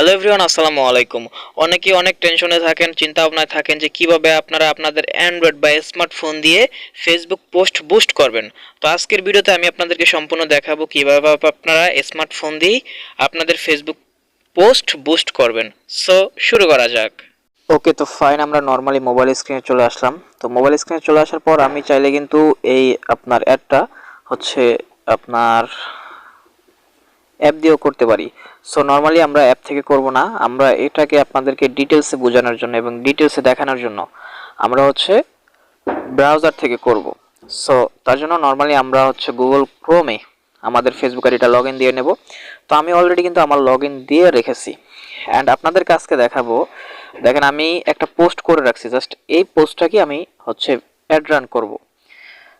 Hello everyone আসসালামু আলাইকুম। অনেকেই অনেক টেনশনে থাকেন চিন্তা ভাবনায় থাকেন যে কীভাবে আপনারা আপনাদের অ্যান্ড্রয়েড বা স্মার্টফোন দিয়ে ফেসবুক পোস্ট বুস্ট করবেন। তো আজকের ভিডিওতে আমি আপনাদেরকে সম্পূর্ণ দেখাবো কীভাবে আপনারা স্মার্টফোন দিয়েই আপনাদের ফেসবুক পোস্ট বুস্ট করবেন। সো শুরু করা যাক। ওকে তো ফাইন আমরা নর্মালি মোবাইল স্ক্রিনে চলে আসলাম। তো মোবাইল স্ক্রিনে চলে আসার পর আমি চাইলে কিন্তু এই আপনার অ্যাডটা হচ্ছে আপনার অ্যাপ দিয়েও করতে পারি। সো নর্মালি আমরা অ্যাপ থেকে করব না। আমরা এটাকে আপনাদেরকে ডিটেলসে বোঝানোর জন্য এবং ডিটেলসে দেখানোর জন্য আমরা হচ্ছে ব্রাউজার থেকে করব। সো তার জন্য নর্মালি আমরা হচ্ছে গুগল ক্রোমে আমাদের ফেসবুক আইডিটা লগ ইন দিয়ে নেব। তো, আমি অলরেডি কিন্তু আমার লগ ইন দিয়ে রেখেছি। অ্যান্ড আপনাদের কাছকে দেখাবো। দেখেন, আমি একটা পোস্ট করে রাখছি। জাস্ট এই পোস্টটাকে আমি হচ্ছে অ্যাড রান করব।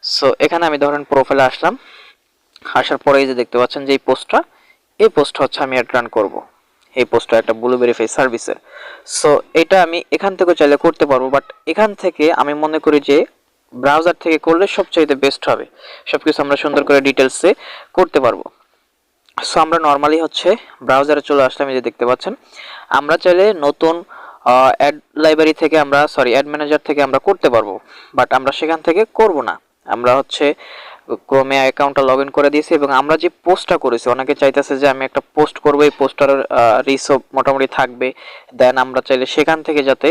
সো এখানে আমি ধরেন প্রোফাইলে আসলাম। আসার পরে এই যে দেখতে পাচ্ছেন যে এই পোস্টটা এই পোস্টটা হচ্ছে আমি অ্যাড রান করব। এই পোস্টটা একটা ব্লু ভেরিফাই সার্ভিসের সো এটা আমি এখান থেকে চাইলে করতে পারব বাট এখান থেকে আমি মনে করি যে ব্রাউজার থেকে করলে সবচাইতে বেস্ট হবে। সব কিছু আমরা সুন্দর করে ডিটেলসে করতে পারব। সো আমরা নর্মালি হচ্ছে ব্রাউজারে চলে আসলাম, এই যে দেখতে পাচ্ছেন। আমরা চাইলে নতুন অ্যাড লাইব্রেরি থেকে আমরা সরি অ্যাড ম্যানেজার থেকে আমরা করতে পারব বাট আমরা সেখান থেকে করব না। আমরা হচ্ছে ক্রোমে অ্যাকাউন্টটা লগ ইন করে দিয়েছি এবং আমরা যে পোস্টটা করেছি, অনেকে চাইতেছে যে আমি একটা পোস্ট করব, এই পোস্টার রিসও মোটামুটি থাকবে। দেন আমরা চাইলে সেখান থেকে যাতে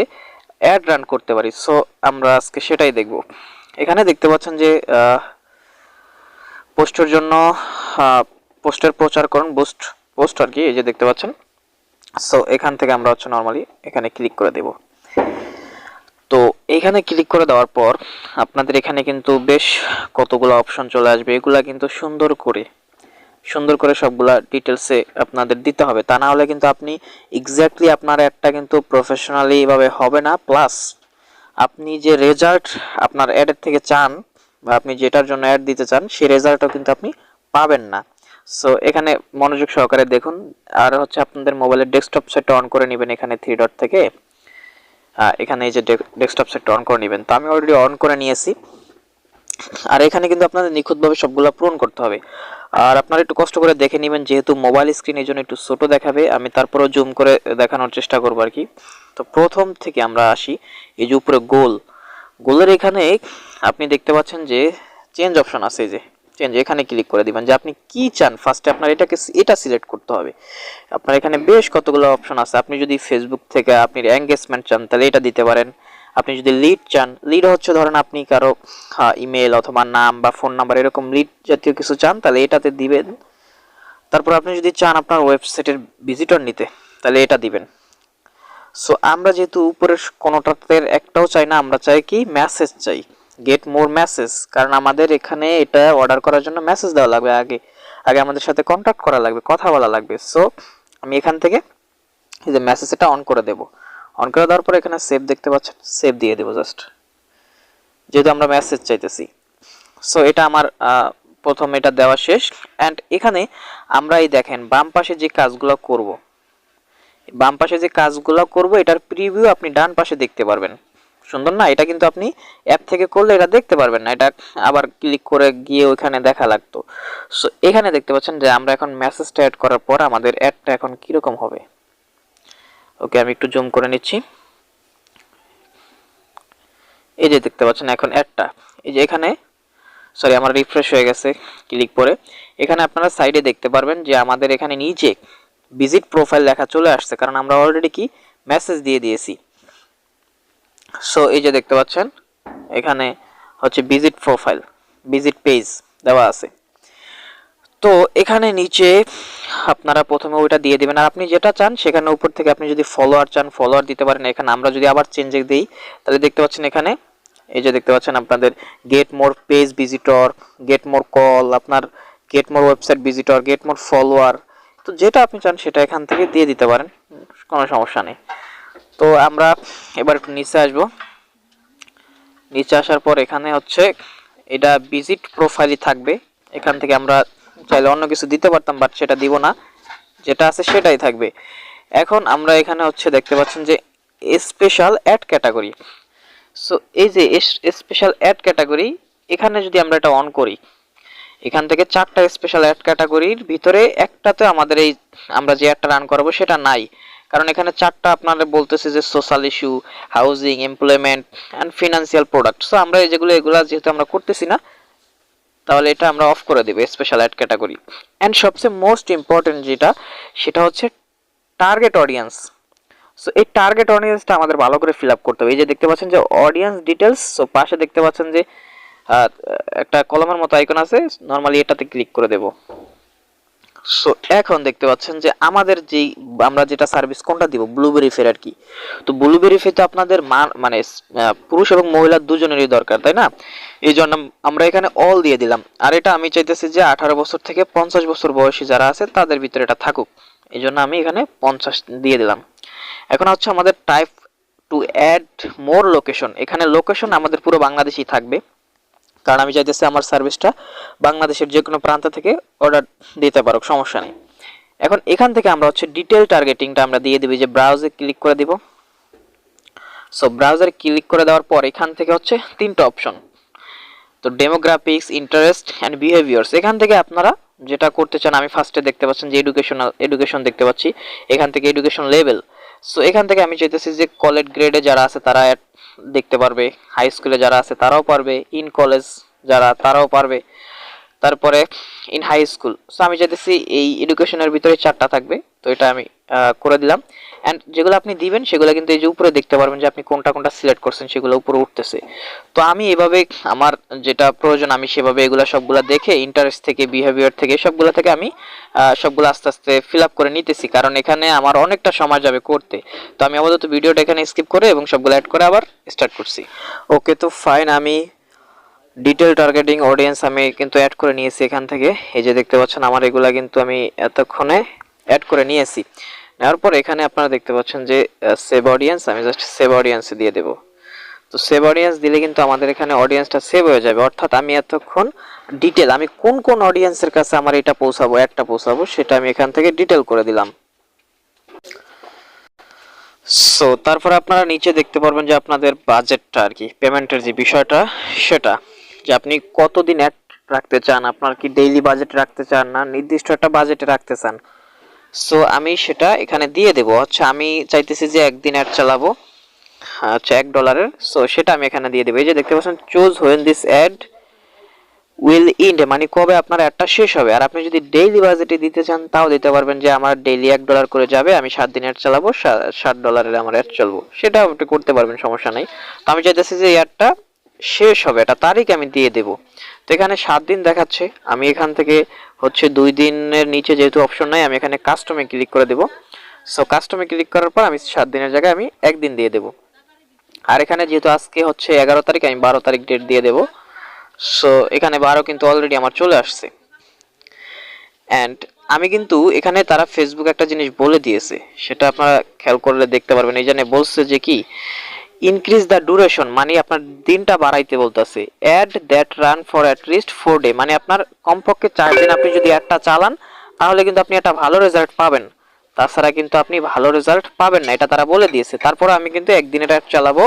অ্যাড রান করতে পারি। সো, আমরা আজকে সেটাই দেখব। এখানে দেখতে পাচ্ছেন যে পোস্টের জন্য পোস্টের প্রচারকরণ বুস্ট, পোস্ট আর কি, এই যে দেখতে পাচ্ছেন। সো, এখান থেকে আমরা হচ্ছে নর্মালি এখানে ক্লিক করে দেব। তো এখানে ক্লিক করে দেওয়ার পর আপনাদের এখানে কিন্তু বেশ কতগুলো অপশন চলে আসবে। এগুলা কিন্তু সুন্দর করে সুন্দর করে সবগুলা ডিটেলসে আপনাদের দিতে হবে। তা না হলে কিন্তু আপনি এক্স্যাক্টলি আপনার অ্যাডটা কিন্তু প্রফেশনালি ভাবে হবে না। প্লাস আপনি যে রেজাল্ট আপনার অ্যাডের থেকে চান বা আপনি যেটার জন্য অ্যাড দিতে চান, সেই রেজাল্টও কিন্তু আপনি পাবেন না। সো এখানে মনোযোগ সহকারে দেখুন। আর হচ্ছে আপনাদের মোবাইলের ডেস্কটপ সেটটা অন করে নেবেন এখানে থ্রি ডট থেকে। এখানে এই যে ডেস্কটপ সেটটা অন করে নেবেন। তো আমি অলরেডি অন করে নিয়েছি। আর এখানে কিন্তু আপনাদের নিখুঁতভাবে সবগুলো পূরণ করতে হবে। আর আপনারা একটু কষ্ট করে দেখে নেবেন, যেহেতু মোবাইল স্ক্রিন এই জন্য একটু ছোটো দেখাবে। আমি তারপরেও জুম করে দেখানোর চেষ্টা করব আর কি। তো প্রথম থেকে আমরা আসি, এই যে উপরে গোল। গোলের এখানে আপনি দেখতে পাচ্ছেন যে চেঞ্জ অপশন আছে এই যে। চেঞ্জ এখানে ক্লিক করে দিবেন যে আপনি কি চান? ফার্স্টে আপনার এটাকে এটা সিলেক্ট করতে হবে। আপনার এখানে বেশ কতগুলো অপশন আছে। আপনি যদি ফেসবুক থেকে আপনি এঙ্গেজমেন্ট চান, তাহলে এটা দিতে পারেন। আপনি যদি লিড চান লিড হচ্ছে ধরেন আপনি কারও ইমেল অথবা নাম বা ফোন নাম্বার এরকম লিড জাতীয় কিছু চান, তাহলে এটাতে দিবেন। তারপর আপনি যদি চান আপনার ওয়েবসাইটের ভিজিটর নিতে, তাহলে এটা দিবেন। সো আমরা যেহেতু উপরের কোনোটাতে একটাও চাই না, আমরা চাই কি? মেসেজ চাই। গেট মোর মেসেজ কারণ আমাদের এখানে এটা অর্ডার করার জন্য মেসেজ দেওয়া লাগবে আগে আগে আমাদের সাথে কন্ট্যাক্ট করা লাগবে, কথা বলা লাগবে। সো আমি এখান থেকে এই যে মেসেজ এটা অন করে দেব। অন করে দেওয়ার পর এখানে সেভ দেখতে পাচ্ছেন? সেভ দিয়ে দেবো জাস্ট যেহেতু আমরা মেসেজ চাইতেছি। সো এটা আমার প্রথম এটা দেওয়া শেষ। অ্যান্ড এখানে আমরা এই দেখেন, বাম পাশে যে কাজগুলো করব, বাম পাশে যে কাজগুলো করব, এটার প্রিভিউ আপনি ডান পাশে দেখতে পারবেন। সুন্দর না, এটা কিন্তু আপনি অ্যাপ থেকে করলে এটা দেখতে পারবেন না, এটা আবার ক্লিক করে গিয়ে ওইখানে দেখা লাগতো। সো এখানে দেখতে পাচ্ছেন যে আমরা এখন মেসেজটা অ্যাড করার পর আমাদের অ্যাডটা এখন কীরকম হবে? ওকে আমি একটু জুম করে নিচ্ছি। এই যে দেখতে পাচ্ছেন এখন অ্যাডটা এই যে এখানে সরি আমার রিফ্রেশ হয়ে গেছে ক্লিক করে। এখানে আপনারা সাইডে দেখতে পারবেন যে আমাদের এখানে নিচে ভিজিট প্রোফাইল লেখা চলে আসছে, কারণ আমরা অলরেডি কি? মেসেজ দিয়ে দিয়েছি। সো এই যে দেখতে পাচ্ছেন, এখানে হচ্ছে ভিজিট প্রোফাইল ভিজিট পেজ দেওয়া আছে। তো, এখানে নিচে আপনারা প্রথমে ওইটা দিয়ে দিবেন। আর আপনি যেটা চান, সেখানে উপর থেকে আপনি যদি ফলোয়ার চান ফলোয়ার দিতে পারেন। এখানে আমরা যদি আবার চেঞ্জ দিই, তাহলে দেখতে পাচ্ছেন এখানে, এই যে দেখতে পাচ্ছেন আপনাদের get more page visitor get more call আপনার get more website visitor get more follower তো, যেটা আপনি চান, সেটা এখান থেকে দিয়ে দিতে পারেন। কোনো সমস্যা নেই। তো আমরা এবার একটু নিচে আসব। নিচে আসার পর এখানে হচ্ছে এটা ভিজিট প্রোফাইলই থাকবে। এখান থেকে আমরা চাইলে অন্য কিছু দিতে পারতাম বাট সেটা দিব না। যেটা আছে সেটাই থাকবে। এখন আমরা এখানে হচ্ছে দেখতে পাচ্ছেন যে স্পেশাল অ্যাড ক্যাটাগরি সো এই যে স্পেশাল অ্যাড ক্যাটাগরি এখানে যদি আমরা এটা অন করি, এখান থেকে চারটা স্পেশাল অ্যাড ক্যাটাগরির ভিতরে একটাতে আমাদের এই আমরা যে অ্যাডটা রান করাবো সেটা নাই। কারণ এখানে চারটা আপনারা বলতেছে যে social issue housing employment and financial product so আমরা যেগুলো, এগুলো যেহেতু আমরা করতেছি না, তাহলে এটা আমরা অফ করে দেবো স্পেশাল অ্যাড ক্যাটাগরি অ্যান্ড সবচেয়ে মোস্ট ইম্পর্টেন্ট যেটা, সেটা হচ্ছে টার্গেট অডিয়েন্স সো এই টার্গেট অডিয়েন্সটা আমাদের ভালো করে ফিল আপ করতে হবে। এই যে দেখতে পাচ্ছেন যে অডিয়েন্স ডিটেলস সো পাশে দেখতে পাচ্ছেন যে একটা কলমের মতো আইকন আছে নর্মালি এটাতে ক্লিক করে দেব। সো এখন দেখতে পাচ্ছেন যে আমাদের যেই, আমরা যেটা সার্ভিস কোনটা দিব? ব্লুবেরি ফের আর কি। তো ব্লুবেরি ফে তো আপনাদের মানে পুরুষ এবং মহিলা দুজনেরই দরকার, তাই না? এই জন্য আমরা এখানে অল দিয়ে দিলাম। আর এটা আমি চাইতেছি যে আঠারো বছর থেকে পঞ্চাশ বছর বয়সী যারা আছে, তাদের ভিতরে এটা থাকুক। এই জন্য আমি এখানে পঞ্চাশ দিয়ে দিলাম। এখন হচ্ছে আমাদের type to add more location এখানে লোকেশন আমাদের পুরো বাংলাদেশই থাকবে। কারণ আমি চাইতেছি আমার সার্ভিসটা বাংলাদেশের যে কোনো প্রান্ত থেকে অর্ডার দিতে পারুক, সমস্যা নেই। এখন এখান থেকে আমরা হচ্ছে ডিটেল টার্গেটিংটা আমরা দিয়ে দিবি যে ব্রাউজে ক্লিক করে দিব। সো ব্রাউজারে ক্লিক করে দেওয়ার পর এখান থেকে হচ্ছে তিনটা অপশন তো ডেমোগ্রাফিক্স ইন্টারেস্ট অ্যান্ড বিহেভিয়ার্স এখান থেকে আপনারা যেটা করতে চান, আমি ফার্স্টে দেখতে পাচ্ছেন যে এডুকেশনাল এডুকেশন দেখতে পাচ্ছি। এখান থেকে এডুকেশন লেভেল সো এখান থেকে আমি চাইতেছি যে কলেজ গ্রেডে যারা আছে, তারা দেখতে পারবে। হাই স্কুলে যারা আছে তারাও পারবে। ইন কলেজ যারা তারাও পারবে। তারপরে ইন হাই স্কুল সো আমি চাইতেছি এই এডুকেশনের ভিতরে চারটা থাকবে। তো এটা আমি করে দিলাম। অ্যান্ড যেগুলো আপনি দিবেন, সেগুলো কিন্তু এই যে উপরে দেখতে পারবেন যে আপনি কোনটা কোনটা সিলেক্ট করছেন, সেগুলো উপরে উঠতেছে। তো আমি এভাবে আমার যেটা প্রয়োজন, আমি সেভাবে এগুলো সবগুলো দেখে ইন্টারেস্ট থেকে বিহেভিয়ার থেকে, সবগুলো থেকে আমি সবগুলো আস্তে আস্তে ফিল আপ করে নিতেছি। কারণ এখানে আমার অনেকটা সময় যাবে করতে। তো আমি আপাতত ভিডিওটা এখানে স্কিপ করে এবং সবগুলো অ্যাড করে আবার স্টার্ট করছি। ওকে তো ফাইন আমি ডিটেল টার্গেটিং অডিয়েন্স আমি কিন্তু অ্যাড করে নিয়েছি এখান থেকে। এই যে দেখতে পাচ্ছেন, আমার এগুলা কিন্তু আমি এতক্ষণে অ্যাড করে নিয়েছি। নেওয়ার পর এখানে আপনারা দেখতে পাচ্ছেন যে সেভ অডিয়েন্স আমি জাস্ট সেভ অডিয়েন্স দিয়ে দেব। তো সেভ অডিয়েন্স দিলে কিন্তু আমাদের এখানে অডিয়েন্সটা সেভ হয়ে যাবে। অর্থাৎ আমি এতক্ষণ ডিটেল আমি কোন কোন অডিয়েন্সের কাছে আমার এটা পৌঁছাবো অ্যাডটা পৌঁছাবো, সেটা আমি এখান থেকে ডিটেল করে দিলাম। সো তারপরে আপনারা নিচে দেখতে পারবেন যে আপনাদের বাজেটটা আর কি পেমেন্টের যে বিষয়টা, সেটা। যে আপনি কতদিন অ্যাড রাখতে চান, আপনার কি ডেইলি বাজেট রাখতে চান না, নির্দিষ্ট একটা বাজেটে রাখতে চান? সো আমি সেটা এখানে দিয়ে দেবো। আচ্ছা আমি চাইতেছি যে একদিন অ্যাড চালাবো। আচ্ছা এক ডলারের সো সেটা আমি এখানে দিয়ে দেবো। এই যে দেখতে পাচ্ছেন choose when this ad will end মানে কবে আপনার অ্যাডটা শেষ হবে। আর আপনি যদি ডেইলি বাজেটে দিতে চান, তাও দিতে পারবেন যে আমার ডেইলি এক ডলার করে যাবে, আমি সাত দিন অ্যাড চালাবো ষাট ডলারের আমার অ্যাড চলবো। আপনি করতে পারবেন, সমস্যা নেই। তো আমি চাইতেছি যে অ্যাডটা শেষ হবে একটা তারিখ আমি দিয়ে দেবো। তো এখানে সাত দিন দেখাচ্ছে, আমি এখান থেকে হচ্ছে দুই দিনের নিচে যেহেতু অপশন নাই, আমি এখানে কাস্টমে ক্লিক করে দেবো। সো কাস্টমে ক্লিক করার পর আমি সাত দিনের জায়গায় আমি একদিন দিয়ে দেবো। আর এখানে যেহেতু আজকে হচ্ছে এগারো তারিখ, আমি বারো তারিখ ডেট দিয়ে দেবো। সো এখানে বারো কিন্তু অলরেডি আমার চলে আসছে। অ্যান্ড আমি কিন্তু এখানে তারা ফেসবুক একটা জিনিস বলে দিয়েছে, সেটা আপনারা খেয়াল করলে দেখতে পারবেন। এই জন্য বলছে যে কি ইনক্রিজ দ্য ডুরেশন মানে আপনার দিনটা বাড়াইতে বলতেছে। Ad that run for at least four day মানে আপনার কমপক্ষে চার দিন আপনি যদি অ্যাডটা চালান, তাহলে কিন্তু আপনি একটা ভালো রেজাল্ট পাবেন। তাছাড়া কিন্তু আপনি ভালো রেজাল্ট পাবেন না, এটা তারা বলে দিয়েছে। তারপর আমি কিন্তু একদিনের অ্যাড চালাবো,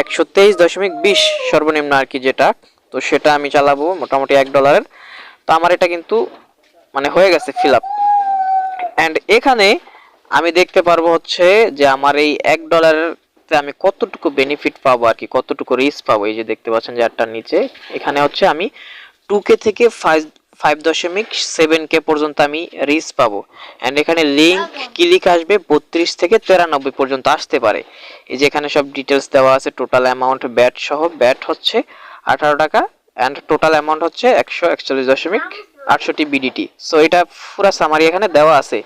একশো তেইশ দশমিক বিশ সর্বনিম্ন আর কি যেটা, তো সেটা আমি চালাবো মোটামুটি এক ডলারের তো আমার এটা কিন্তু মানে হয়ে গেছে ফিল আপ অ্যান্ড এখানে আমি দেখতে পারব হচ্ছে যে আমার এই এক ডলারের আমি কতটুকু বেনিফিট পাবো আর কি কতটুকু রিস্ক পাবো? এই যে দেখতে পাচ্ছেন যে আটটার নিচে এখানে হচ্ছে আমি টু কে থেকে ফাইভ ফাইভ দশমিক সেভেন কে পর্যন্ত আমি রিস্ক পাবো। অ্যান্ড এখানে লিঙ্ক ক্লিক আসবে? বত্রিশ থেকে তেরানব্বই পর্যন্ত আসতে পারে। এই যে এখানে সব ডিটেলস দেওয়া আছে টোটাল অ্যামাউন্ট ব্যাট সহ ব্যাট হচ্ছে আঠারো টাকা অ্যান্ড টোটাল অ্যামাউন্ট হচ্ছে একশো একচল্লিশ দশমিক আটষট্টি বিডিটি সো এটা পুরো সামারি এখানে দেওয়া আছে।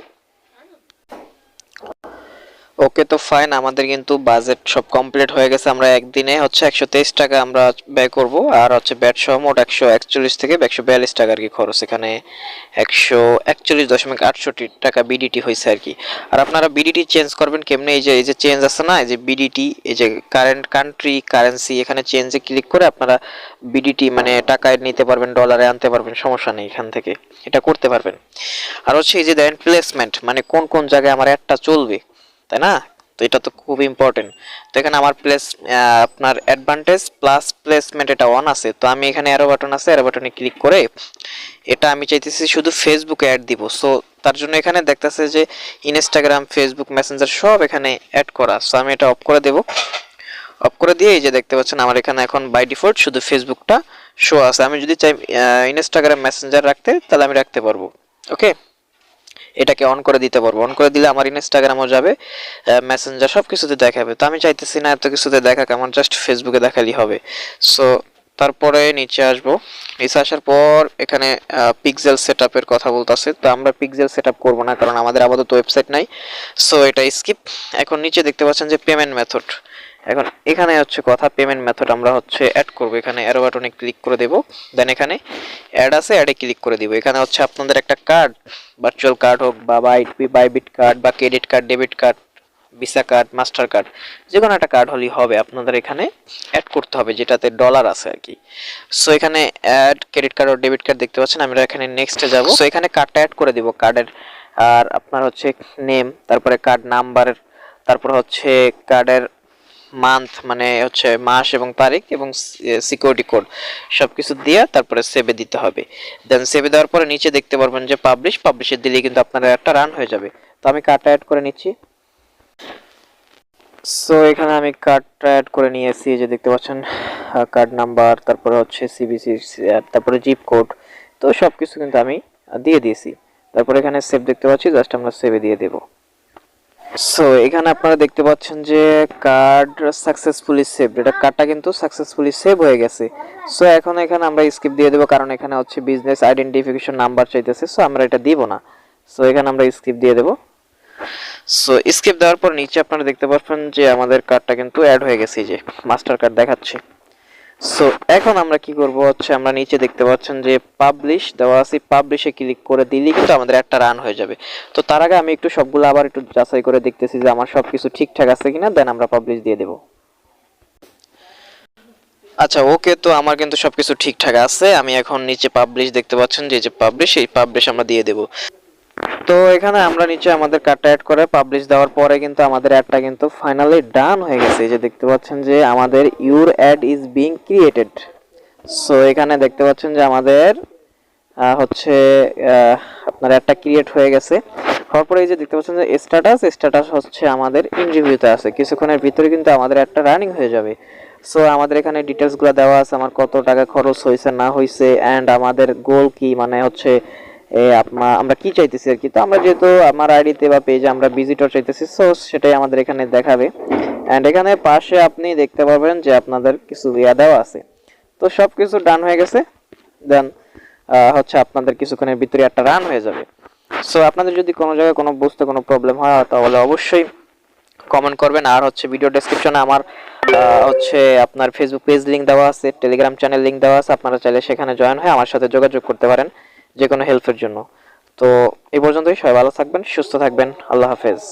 ওকে তো ফাইন আমাদের কিন্তু বাজেট সব কমপ্লিট হয়ে গেছে। আমরা একদিনে হচ্ছে একশো তেইশ টাকা আমরা ব্যয় করব, আর হচ্ছে ব্যাট সহ মোট একশো একচল্লিশ থেকে একশো বিয়াল্লিশ টাকা আর কি খরচ। এখানে একশো একচল্লিশ দশমিক আটষট্টি টাকা বিডিটি হয়েছে আর কি আর আপনারা বিডিটি চেঞ্জ করবেন কেমনে? এই যে এই যে চেঞ্জ আছে না, এই যে বিডিটি এই যে কারেন্ট কান্ট্রি কারেন্সি এখানে চেঞ্জে ক্লিক করে আপনারা বিডিটি মানে টাকায় নিতে পারবেন ডলারে আনতে পারবেন, সমস্যা নেই এখান থেকে। এটা করতে পারবেন। আর হচ্ছে এই যে দেন প্লেসমেন্ট মানে কোন কোন জায়গায় আমার অ্যাডটা চলবে তাই না? তো এটা তো খুব ইম্পর্টেন্ট তো এখানে আমার প্লেস আপনার অ্যাডভান্টেজ প্লাস প্লেসমেন্ট এটা অন আছে। তো আমি এখানে অ্যারো বাটন আছে অ্যারো বাটনে ক্লিক করে এটা আমি চাইতেছি শুধু ফেসবুকে অ্যাড দিব। সো তার জন্য এখানে দেখতেছে যে ইনস্টাগ্রাম ফেসবুক মেসেঞ্জার সব এখানে অ্যাড করা। সো আমি এটা অফ করে দেব। অফ করে দিয়ে এই যে দেখতে পাচ্ছেন আমার এখানে এখন বাই ডিফল্ট শুধু ফেসবুকটা শো আছে। আমি যদি চাই ইনস্টাগ্রাম মেসেঞ্জার রাখতে, তাহলে আমি রাখতে পারব। ওকে এটাকে অন করে দিতে পারব। অন করে দিলে আমার ইনস্টাগ্রামও যাবে মেসেঞ্জার সব কিছুতে দেখাবে। তো আমি চাইতেছি না এত কিছুতে দেখাক আমার জাস্ট ফেসবুকে দেখালেই হবে। সো তারপরে নিচে আসব। নিচে আসার পর এখানে পিক্সেল সেট আপের কথা বলতেছে। তো আমরা পিক্সেল সেট আপ করব না, কারণ আমাদের আপাতত ওয়েবসাইট নাই। সো এটা স্কিপ এখন নিচে দেখতে পাচ্ছেন যে পেমেন্ট মেথড এখন এখানে হচ্ছে কথা পেমেন্ট মেথড আমরা হচ্ছে অ্যাড করব। এখানে অ্যারো বাটনে ক্লিক করে দেব। দেন এখানে অ্যাড আছে অ্যাডে ক্লিক করে দিব। এখানে হচ্ছে আপনাদের একটা কার্ড ভার্চুয়াল কার্ড হোক বা বাইট বাইবিট কার্ড বা credit card debit card Visa card Mastercard যে কোনো একটা কার্ড হলেই হবে। আপনাদের এখানে অ্যাড করতে হবে, যেটাতে ডলার আছে আর কি। সো এখানে অ্যাড ক্রেডিট কার্ড ও ডেবিট কার্ড দেখতে পাচ্ছেন, আমরা এখানে নেক্সটে যাব। সো এখানে কার্ডটা অ্যাড করে দিব। কার্ডের আর আপনার হচ্ছে নেম তারপরে কার্ড নাম্বার তারপর হচ্ছে কার্ডের মান্থ মানে হচ্ছে মাস এবং তারিখ এবং সিকিউরিটি কোড সব কিছু দিয়ে তারপরে সেভে দিতে হবে। দেন সেভে দেওয়ার পরে নিচে দেখতে পারবেন যে পাবলিশ পাবলিশে দিলে কিন্তু আপনার একটা রান হয়ে যাবে। তো আমি কার্ডটা অ্যাড করে নিচ্ছি। সো এখানে আমি কার্ডটা অ্যাড করে নিয়েছি যে দেখতে পাচ্ছেন কার্ড নাম্বার তারপরে হচ্ছে সিবিসি তারপরে জিপ কোড তো সব কিছু কিন্তু আমি দিয়ে দিয়েছি। তারপরে এখানে সেভ দেখতে পাচ্ছি জাস্ট আমরা সেভে দিয়ে দেবো। সো এখানে আপনারা দেখতে পাচ্ছেন যে কার্ড সাকসেসফুলি সেভ এটা কার্ডটা কিন্তু সাকসেসফুলি সেভ হয়ে গেছে। সো এখন এখানে আমরা স্কিপ দিয়ে দেবো কারণ এখানে হচ্ছে বিজনেস আইডেন্টিফিকেশন নাম্বার চাইতেছে। সো আমরা এটা দিব না। সো এখানে আমরা স্কিপ দিয়ে দেবো। সো স্কিপ দেওয়ার পর নিচে আপনারা দেখতে পাচ্ছেন যে আমাদের কার্ডটা কিন্তু অ্যাড হয়ে গেছে যে। মাস্টার কার্ড দেখাচ্ছে। সো এখন আমরা কি করব হচ্ছে, আমরা নিচে দেখতে পাচ্ছেন যে পাবলিশ দেওয়া আছে। পাবলিশে ক্লিক করে দিলে কিন্তু আমাদের একটা রান হয়ে যাবে। তো তার আগে আমি একটু সবগুলো আবার একটু যাচাই করে দেখতেছি যে আমার সব কিছু ঠিকঠাক আছে কিনা দেন আমরা পাবলিশ দিয়ে দেব। আচ্ছা ওকে তো আমার কিন্তু সবকিছু ঠিকঠাক আছে। আমি এখন নিচে পাবলিশ দেখতে পাচ্ছেন যে যে পাবলিশ এই পাবলিশ আমরা দিয়ে দেব। তো এখানে আমরা নিচে আমাদের কার্ডটা অ্যাড করে পাবলিশ দেওয়ার পরে কিন্তু আমাদের অ্যাডটা কিন্তু ফাইনালি ডান হয়ে গেছে। এই যে দেখতে পাচ্ছেন যে আমাদের your ad is being created so এখানে দেখতে পাচ্ছেন যে আমাদের হচ্ছে আপনার অ্যাডটা ক্রিয়েট হয়ে গেছে। হওয়ার পরে এই যে দেখতে পাচ্ছেন যে স্ট্যাটাস স্ট্যাটাস হচ্ছে আমাদের ইন্টারভিউতে আছে। কিছুক্ষণের ভিতরে কিন্তু আমাদের একটা রানিং হয়ে যাবে। সো আমাদের এখানে ডিটেলসগুলো দেওয়া আছে, আমার কত টাকা খরচ হয়েছে না হয়েছে অ্যান্ড আমাদের গোল কি? মানে হচ্ছে আমরা কি চাইতেছি আর কি? তো আমরা যেহেতু আমার আইডিতে বা পেজে আমরা ভিজিটর চাইতেছি সো সেটাই আমাদের এখানে দেখাবে। অ্যান্ড এখানে পাশে আপনি দেখতে পাবেন যে আপনাদের কিছু ইয়া দেওয়া আছে। তো সব কিছু ডান হয়ে গেছে। দেন হচ্ছে আপনাদের কিছুক্ষণের ভিতরে একটা রান হয়ে যাবে। সো আপনাদের যদি কোনো জায়গায় কোনো বুঝতে কোনো প্রবলেম হয়, তাহলে অবশ্যই কমেন্ট করবেন। আর হচ্ছে ভিডিও ডেসক্রিপশনে আমার হচ্ছে আপনার ফেসবুক পেজ লিঙ্ক দেওয়া আছে টেলিগ্রাম চ্যানেল লিঙ্ক দেওয়া আছে। আপনারা চাইলে সেখানে জয়েন হয়ে আমার সাথে যোগাযোগ করতে পারেন। যে কোনো হেল্পের জন্য। তো এই পর্যন্তই সবাই ভালো থাকবেন সুস্থ থাকবেন আল্লাহ হাফেজ।